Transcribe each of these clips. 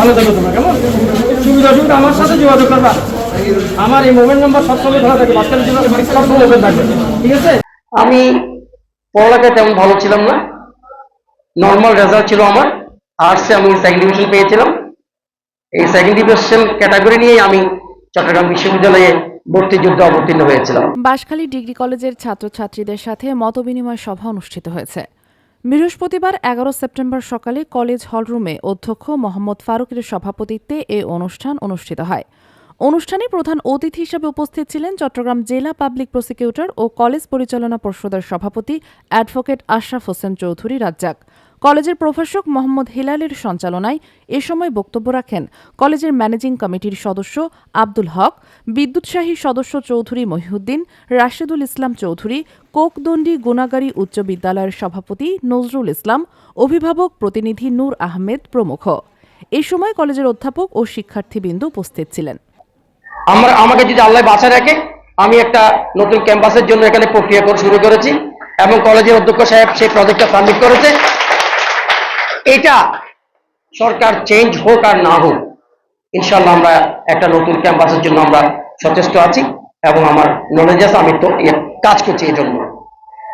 ভালো থাকো তোমরা কেমন? সুবিধা অসুবিধা আমার সাথে যোগাযোগ করবা। আমার এই মোবাইল নাম্বার সবসময় ধরা থাকে বাচ্চাদের জন্য সবসময় ওপেন থাকবে। ঠিক আছে? আমি পড়ালেখায় তেমন ভালো ছিলাম না। নর্মাল রেজাল্ট ছিল আমার। আর্টসে আমি সেকেন্ড ডিভিশন পেয়েছিলাম। এই সেকেন্ড ডিভিশন ক্যাটাগরি নিয়েই আমি চট্টগ্রাম বিশ্ববিদ্যালয়ে ভর্তি যুদ্ধে অবতীর্ণ হয়েছিলাম। বাঁশখালী ডিগ্রি কলেজের ছাত্রছাত্রীদের সাথে মতবিনিময় সভা অনুষ্ঠিত হয়েছে। বৃহস্পতিবার এগারো সেপ্টেম্বর সকালে কলেজ হলরুমে অধ্যক্ষ মোহাম্মদ ফারুকের সভাপতিত্বে এ অনুষ্ঠান অনুষ্ঠিত হয়। অনুষ্ঠানে প্রধান অতিথি হিসেবে উপস্থিত ছিলেন চট্টগ্রাম জেলা পাবলিক প্রসিকিউটর ও কলেজ পরিচালনা পর্ষদের সভাপতি অ্যাডভোকেট আশরাফ হোসেন চৌধুরী রাজ্জাক। কলেজের প্রভাষক মোহাম্মদ হিলালের সঞ্চালনায় এ সময় বক্তব্য রাখেন কলেজের ম্যানেজিং কমিটির সদস্য আব্দুল হক, বিদ্যুৎসাহী সদস্য চৌধুরী মহিউদ্দিন, রাশেদুল ইসলাম চৌধুরী, কোকদণ্ডী গুণাগারী উচ্চ বিদ্যালয়ের সভাপতি নজরুল ইসলাম, অভিভাবক প্রতিনিধি নূর আহমেদ প্রমুখ। এ সময় কলেজের অধ্যাপক ও শিক্ষার্থীবৃন্দ উপস্থিত ছিলেন। আমার, আমাকে যদি আল্লাহ বাঁচা রাখে, আমি একটা নতুন ক্যাম্পাসের জন্য এখানে প্রক্রিয়া শুরু করেছি এবং কলেজের অধ্যক্ষ সাহেব সেই প্রজেক্টটা সাবমিট করেছে। এটা সরকার চেঞ্জ হোক আর না হোক ইনশাল্লাহ আমরা একটা নতুন ক্যাম্পাসের জন্য আমরা সচেষ্ট আছি এবং আমার নলেজ আছে, আমি তো কাজ করছি এই জন্য।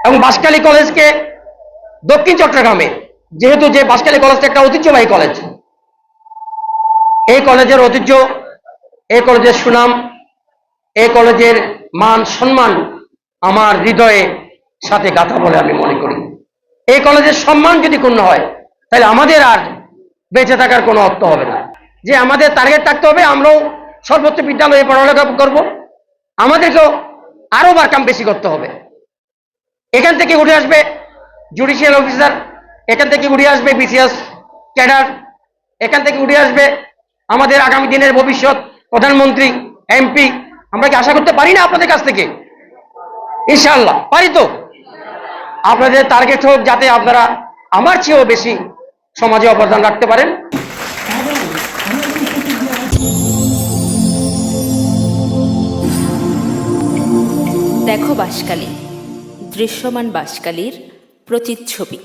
এবং বাঁশখালী কলেজকে দক্ষিণ চট্টগ্রামে, যেহেতু যে বাঁশখালী কলেজটা একটা ঐতিহ্যবাহী কলেজ, এই কলেজের ঐতিহ্য, এই কলেজের সুনাম, এই কলেজের মান, সম্মান আমার হৃদয়ে সাথে গাথা বলে আমি মনে করি। এই কলেজের সম্মান যদি ক্ষুণ্ণ হয় তাহলে আমাদের আর বেঁচে থাকার কোনো অর্থ হবে না। যে আমাদের টার্গেট থাকতে হবে, আমরাও সর্বোচ্চ বিদ্যালয়ে পড়ালেখা করব। আমাদেরকেও আরও বারকাম বেশি করতে হবে। এখান থেকে উঠে আসবে জুডিশিয়াল অফিসার এখান থেকে উঠে আসবে বিসিএস ক্যাডার এখান থেকে উঠে আসবে আমাদের আগামী দিনের ভবিষ্যৎ প্রধানমন্ত্রী এমপি আমরা কি আশা করতে পারি না আপনাদের কাছ থেকে? ইনশাল্লাহ পারি তো? আপনাদের টার্গেট হোক, যাতে আপনারা আমার চেয়েও বেশি সমাজে অবদান রাখতে পারেন। দেখো বাসকালী দৃশ্যমান বাসকালীর প্রতিচ্ছবি।